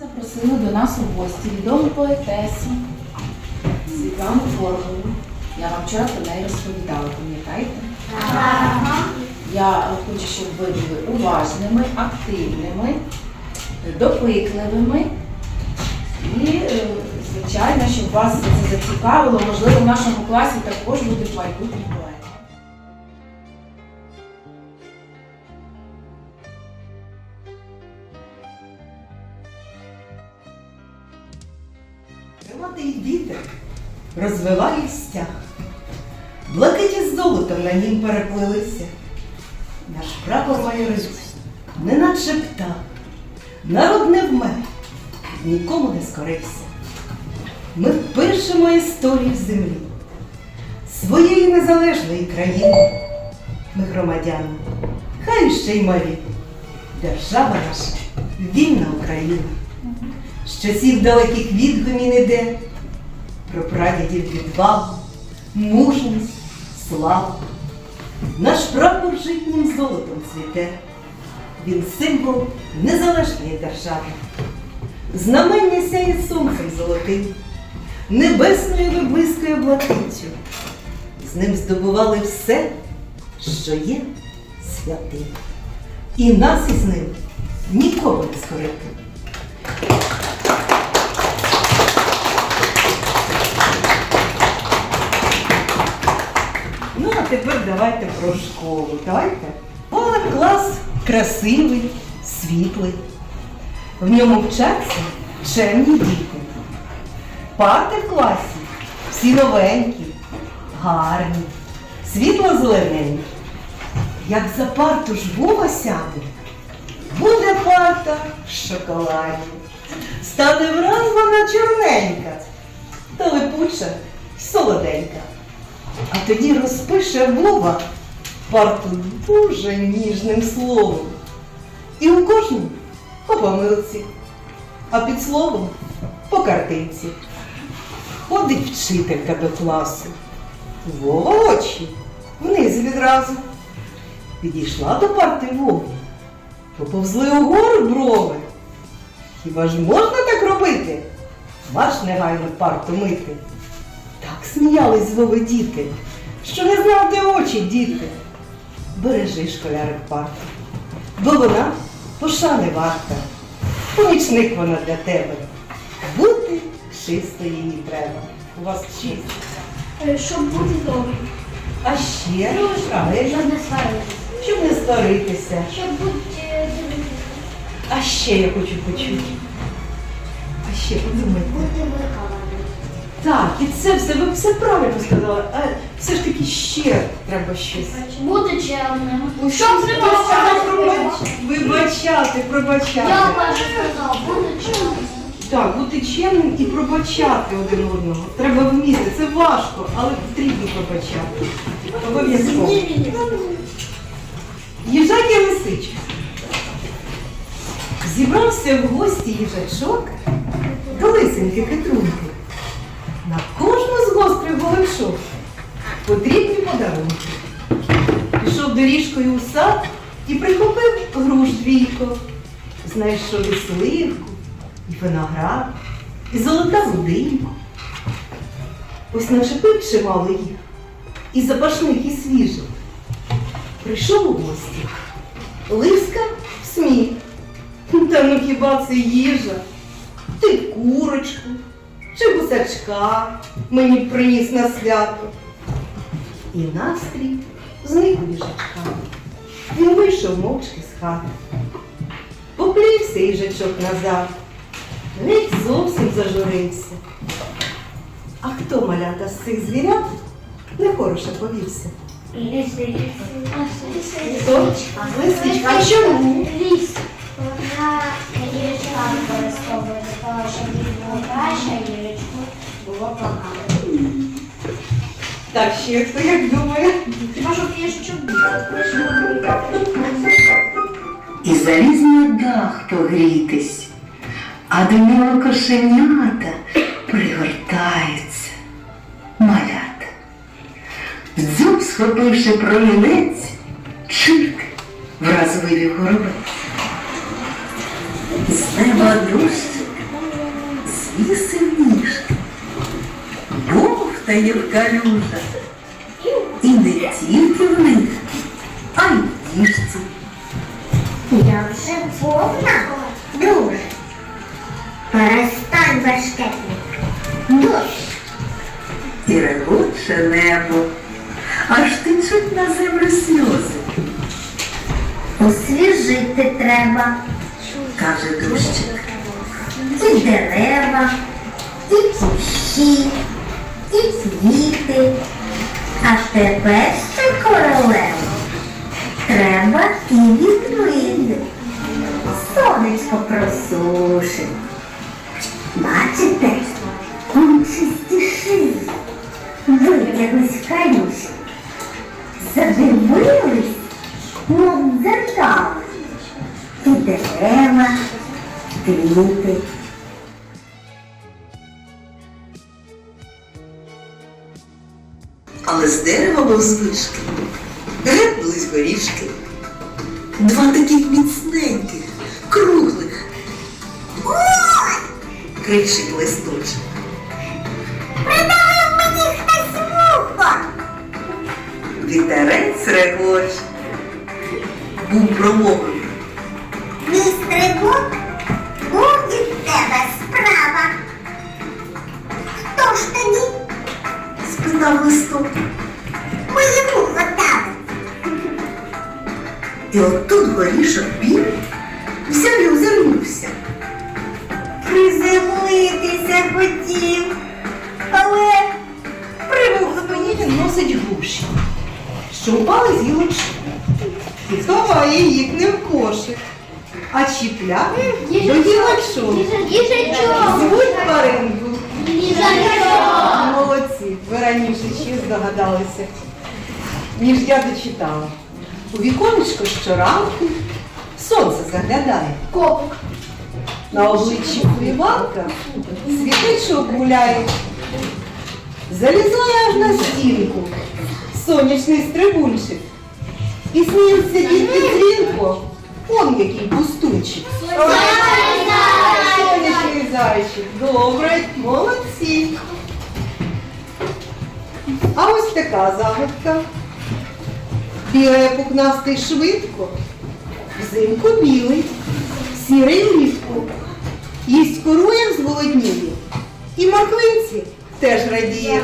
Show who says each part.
Speaker 1: Запросили до нас у гості відому поетесу Світлану Формулу. Я вам вчора про неї розповідала, пам'ятаєте? Я хочу, щоб ви були уважними, активними, допитливими і, е, звичайно, щоб вас це зацікавило. Можливо, в нашому класі також будуть майбутні поети.
Speaker 2: Крилатий вітер розвиває стяг. Блакиті з золотом на нім переплилися. Наш прапор має рис, неначе птах. Народ не вмер, нікому не скорився. Ми пишемо історію землі, своєї незалежної країни. Ми громадяни, хай ще й малі. Держава наша, вільна Україна. З часів далеких відгомін іде, про прадідів відвагу, мужність, славу. Наш прапор житнім золотом цвіте, він символ незалежної держави. Знамення сяє сонцем золотим, небесною виблискує блакиттю. З ним здобували все, що є святим. І нас із ним ніколи не скорити. Тепер давайте про школу. Давайте. Поле клас красивий, світлий. В ньому вчаться чемні діти. Парти в класі всі новенькі, гарні, світло-зелененькі. Як за парту ж Вова сяде, буде парта в шоколаді. Стане враз вона чорненька, та липуча, солоденька. А тоді розпише Вова парту дуже ніжним словом. І у кожній по помилці, а під словом по картинці. Ходить вчителька до класу. Вова очі вниз відразу. Підійшла до парти Вови. Поповзли угору брови. Хіба ж можна так робити? Марш негайно парту мити. Сміялись з Вови діти, що не знав, де очі діти. Бережи школярик парту, бо вона пошани варта. Помічник вона для тебе. Бути чистою їй треба. У вас чисто.
Speaker 3: Е, Щоб бути добрим,
Speaker 2: А ще правильно,
Speaker 3: щоб не сваритися,
Speaker 2: щоб не сваритися.
Speaker 3: щоб бути е,
Speaker 2: А ще я хочу почути. А ще подумайте.
Speaker 3: бути.
Speaker 2: Так, і це все, ви все правильно сказали. А все ж таки ще треба щось.
Speaker 3: Бути чемним.
Speaker 2: Ну, сказав
Speaker 3: пробачати.
Speaker 2: пробач- Вибачати, пробачати.
Speaker 3: Я перше сказав, бути чемним.
Speaker 2: Так, бути чемним і пробачати один одного. Треба вміти. Це важко, але потрібно пробачати. Обов'язково. Їжак і лисичка. Зібрався в гості їжачок до лисеньки Петрунки. На кожну з гостей голишок потрібні подарунки. Пішов доріжкою у сад і прихопив груш двійко. Знайшов і сливку, і виноград, і золотаву диньку. Ось начепив чимало їх, і запашних, і свіжих. Прийшов у гості. Лиска в сміх. Та ну хіба це їжа? Ти курочку чи гусачка мені приніс на свято. І настрій зник у їжачка. Він вийшов мовчки з хати. Поплівся їжачок назад, геть зовсім зажурився. А хто малята з цих звірят нехороше повівся? Хто? Лисичка. А чому?
Speaker 3: Ліс. Вона їжачка використовує для того, щоб їй було краще, а їжачку було погано.
Speaker 2: Так, ще хто як думає?
Speaker 3: Щоб їжачок
Speaker 4: і заліз на дах погрітись, а до нього кошенята пригортаються малята. В дзьоб схопивши промінець, чирк враз вивів горобець. З неба дощ звісив ніжки, бовтає в калюжах. І не тільки в них, а й в діжці.
Speaker 3: Я вже повна, друже. Перестань бешкетник. Дощ.
Speaker 4: І регоче небо, аж течуть на землю сльози,
Speaker 3: Освіжити треба.
Speaker 4: Каже дощик.
Speaker 3: І дерева, і кущі, і квіти. А тепер ще королева. Треба і відмити. Сонечко просушить. Бачите, он чисті шиї. Витяглись в калюші. Задивились. І дерева, квіти.
Speaker 5: але з дерева вишки гепнулись горішки. Два таких міцненьких, круглих. Ой! кричить листочок.
Speaker 3: Придавив мені хтось вухо.
Speaker 5: Вітерець регоче. Був промовив. І отут горішок білий взяв і озирнувся.
Speaker 2: Приземлитися хотів, але привух мені він носить груші, що упали з гілочки. І ховає їх не в кошик, а чіпляє до гілочок. Звуть тваринку. Молодці, ви раніше ще здогадалися, ніж я дочитала. У віконечко щоранку сонце заглядає.
Speaker 3: Копик.
Speaker 2: На обличчі пліванка світичок гуляє. Залізає аж на стінку сонячний стрибунчик. І сміються дітки дзвінко. Он який пустунчик. Сонячний зайчик. Добре, молодці. А ось така загадка. Бігає пухнастий швидко, взимку білий, сірий влітку. Їсть коруєм зголодніє. І морквинці теж радіє.